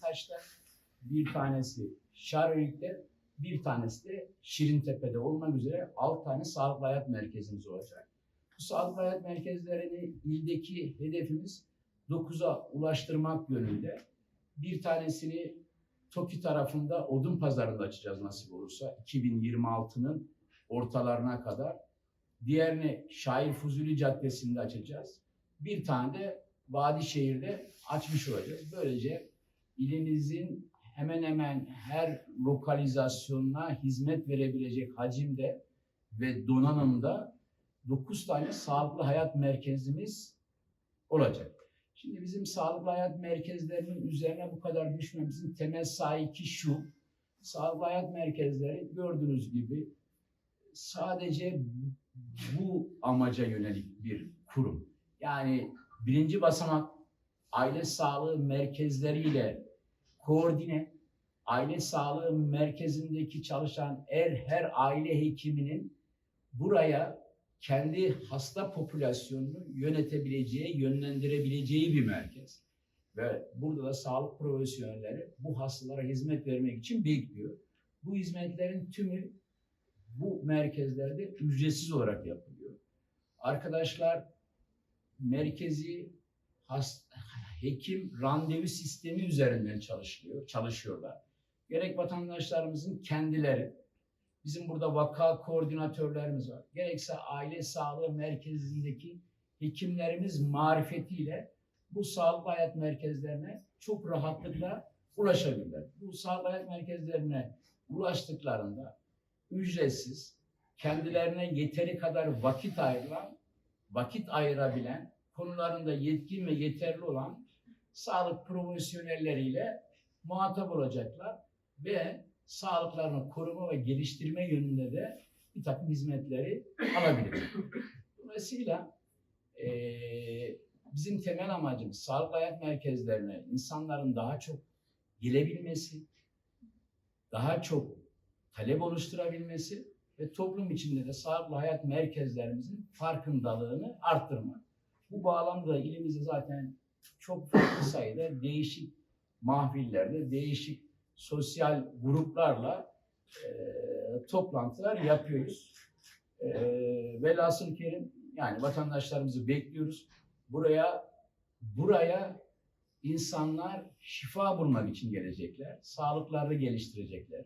Demirtaş'ta, bir tanesi Şaröyük'te, bir tanesi de Şirintepe'de olmak üzere 6 tane sağlıklı hayat merkezimiz olacak. Bu sağlıklı hayat merkezlerini ildeki hedefimiz 9'a ulaştırmak yönünde. Bir tanesini TOKİ tarafında odun pazarında açacağız nasip olursa 2026'nın ortalarına kadar. Diğerini Şair Fuzuli Caddesi'nde açacağız. Bir tane de Vadişehir'de açmış olacağız. Böylece ilimizin hemen hemen her lokalizasyonuna hizmet verebilecek hacimde ve donanımda 9 tane sağlıklı hayat merkezimiz olacak. Şimdi bizim sağlıklı hayat merkezlerinin üzerine bu kadar düşmemizin temel sahiki şu. Sağlıklı hayat merkezleri gördüğünüz gibi sadece bu amaca yönelik bir kurum. Yani birinci basamak aile sağlığı merkezleriyle koordine, aile sağlığı merkezindeki çalışan er her aile hekiminin buraya kendi hasta popülasyonunu yönetebileceği, yönlendirebileceği bir merkez. Ve burada da sağlık profesyonelleri bu hastalara hizmet vermek için bekliyor. Bu hizmetlerin tümü bu merkezlerde ücretsiz olarak yapılıyor. Arkadaşlar merkezi has, hekim randevu sistemi üzerinden çalışıyor, çalışıyorlar. Gerek vatandaşlarımızın kendileri, bizim burada vaka koordinatörlerimiz var. Gerekse aile sağlığı merkezindeki hekimlerimiz marifetiyle bu sağlıklı hayat merkezlerine çok rahatlıkla ulaşabilirler. Bu sağlıklı hayat merkezlerine ulaştıklarında ücretsiz, kendilerine yeteri kadar vakit ayıran, vakit ayırabilen, konularında yetkin ve yeterli olan sağlık profesyonelleriyle muhatap olacaklar ve sağlıklarını koruma ve geliştirme yönünde de bir takım hizmetleri alabilir. Dolayısıyla eee, bizim temel amacımız sağlık hayat merkezlerine insanların daha çok gelebilmesi, daha çok talep oluşturabilmesi ve toplum içinde de sağlıklı hayat merkezlerimizin farkındalığını arttırmak. Bu bağlamda ilimizde zaten çok farklı sayıda değişik mahfillerde, değişik sosyal gruplarla e, toplantılar yapıyoruz. E, velhasıl kerim yani vatandaşlarımızı bekliyoruz. Buraya buraya insanlar şifa bulmak için gelecekler. Sağlıklarını geliştirecekler.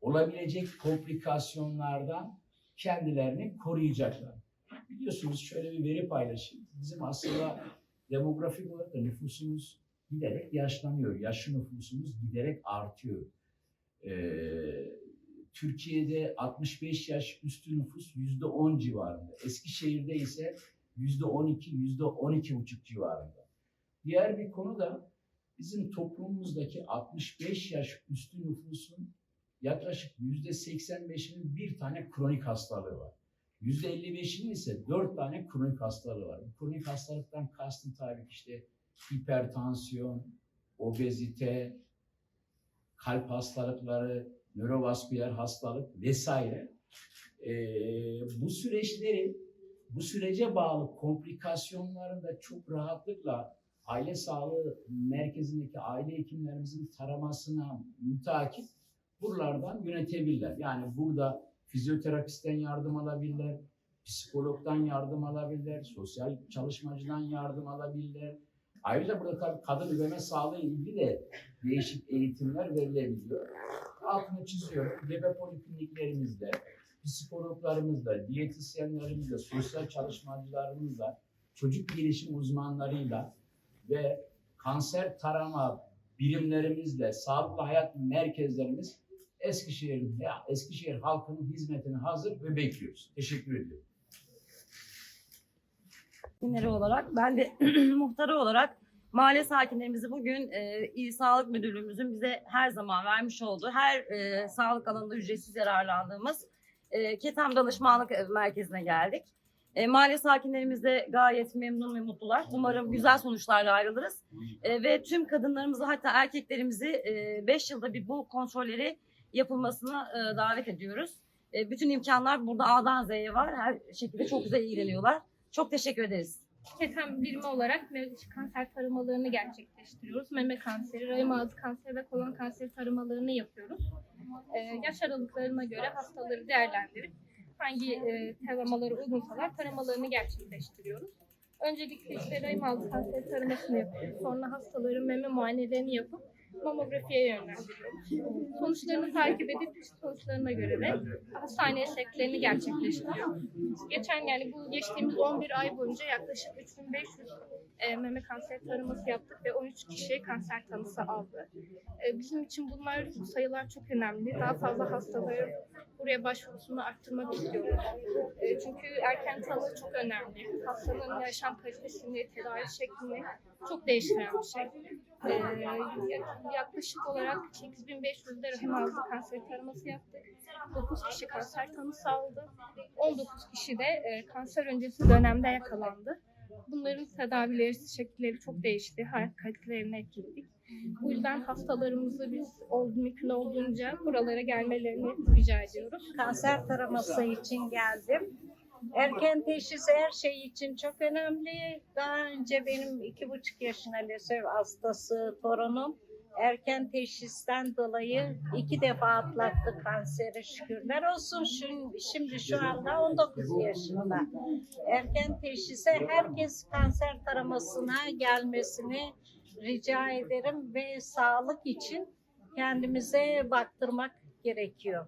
Olabilecek komplikasyonlardan kendilerini koruyacaklar. Biliyorsunuz şöyle bir veri paylaşayım. Bizim aslında demografik olarak da nüfusumuz giderek yaşlanıyor. Yaşlı nüfusumuz giderek artıyor. Ee, Türkiye'de 65 yaş üstü nüfus yüzde 10 civarında. Eskişehir'de ise yüzde 12, yüzde 12 buçuk civarında. Diğer bir konu da bizim toplumumuzdaki 65 yaş üstü nüfusun yaklaşık yüzde 85'inin bir tane kronik hastalığı var. Yüzde 55'inin ise dört tane kronik hastalığı var. Bu kronik hastalıktan kastım tabii ki işte hipertansiyon, obezite, kalp hastalıkları, nörovasküler hastalık vesaire. Ee, bu süreçleri, bu sürece bağlı komplikasyonların da çok rahatlıkla aile sağlığı merkezindeki aile hekimlerimizin taramasına mütakip buralardan yönetebilirler. Yani burada fizyoterapistten yardım alabilirler, psikologdan yardım alabilirler, sosyal çalışmacıdan yardım alabilirler. Ayrıca burada tabii kadın üreme sağlığı ilgili de değişik eğitimler verilebiliyor. Altını çiziyorum. Gebe polikliniklerimizde, psikologlarımızla, diyetisyenlerimizle, sosyal çalışmacılarımızla, çocuk gelişim uzmanlarıyla ve kanser tarama birimlerimizle, sağlıklı hayat merkezlerimiz Eskişehir'in Eskişehir halkının hizmetine hazır ve bekliyoruz. Teşekkür ediyorum. sakinleri olarak, ben de muhtarı olarak mahalle sakinlerimizi bugün e, İl Sağlık Müdürlüğümüzün bize her zaman vermiş olduğu her e, sağlık alanında ücretsiz yararlandığımız e, Ketem Danışmanlık Merkezi'ne geldik. E, mahalle sakinlerimiz de gayet memnun ve mutlular. Umarım güzel sonuçlarla ayrılırız. E, ve tüm kadınlarımızı hatta erkeklerimizi 5 yılda bir bu kontrolleri yapılmasına e, davet ediyoruz. E, bütün imkanlar burada A'dan Z'ye var. Her şekilde çok güzel ilgileniyorlar. Çok teşekkür ederiz. Keten birimi olarak dışı kanser taramalarını gerçekleştiriyoruz. Meme kanseri, rahim ağzı kanseri ve kolon kanseri taramalarını yapıyoruz. Ee, yaş aralıklarına göre hastaları değerlendirip hangi e, taramaları uygunsalar taramalarını gerçekleştiriyoruz. Öncelikle işte rahim ağzı kanseri taramasını yapıyoruz. Sonra hastaların meme muayenelerini yapıp mamografiye yönlendiriyoruz. Sonuçlarını takip edip sonuçlarına göre de hastaneye sevklerini gerçekleştiriyoruz. Geçen yani bu geçtiğimiz 11 ay boyunca yaklaşık 3500 e, meme kanseri taraması yaptık ve 13 kişi kanser tanısı aldı. E, bizim için bunlar bu sayılar çok önemli. Daha fazla hastaların buraya başvurusunu arttırmak istiyoruz. E, çünkü erken tanı çok önemli. Hastanın yaşam kalitesini, tedavi şeklini çok değiştiren bir şey. E, yaklaşık olarak 8500 de rahim ağzı kanseri taraması yaptık. 9 kişi kanser tanısı aldı. 19 kişi de e, kanser öncesi dönemde yakalandı. Bunların tedavileri, şekilleri çok değişti. Hayat kalitelerini etkiledik. Bu yüzden hastalarımızı biz ol- mümkün olduğunca buralara gelmelerini rica ediyoruz. kanser taraması için geldim. Erken teşhis her şey için çok önemli. Daha önce benim iki buçuk yaşına lösev hastası torunum erken teşhisten dolayı iki defa atlattı kanseri şükürler olsun. Şimdi, şimdi şu anda 19 yaşında. Erken teşhise herkes kanser taramasına gelmesini rica ederim ve sağlık için kendimize baktırmak gerekiyor.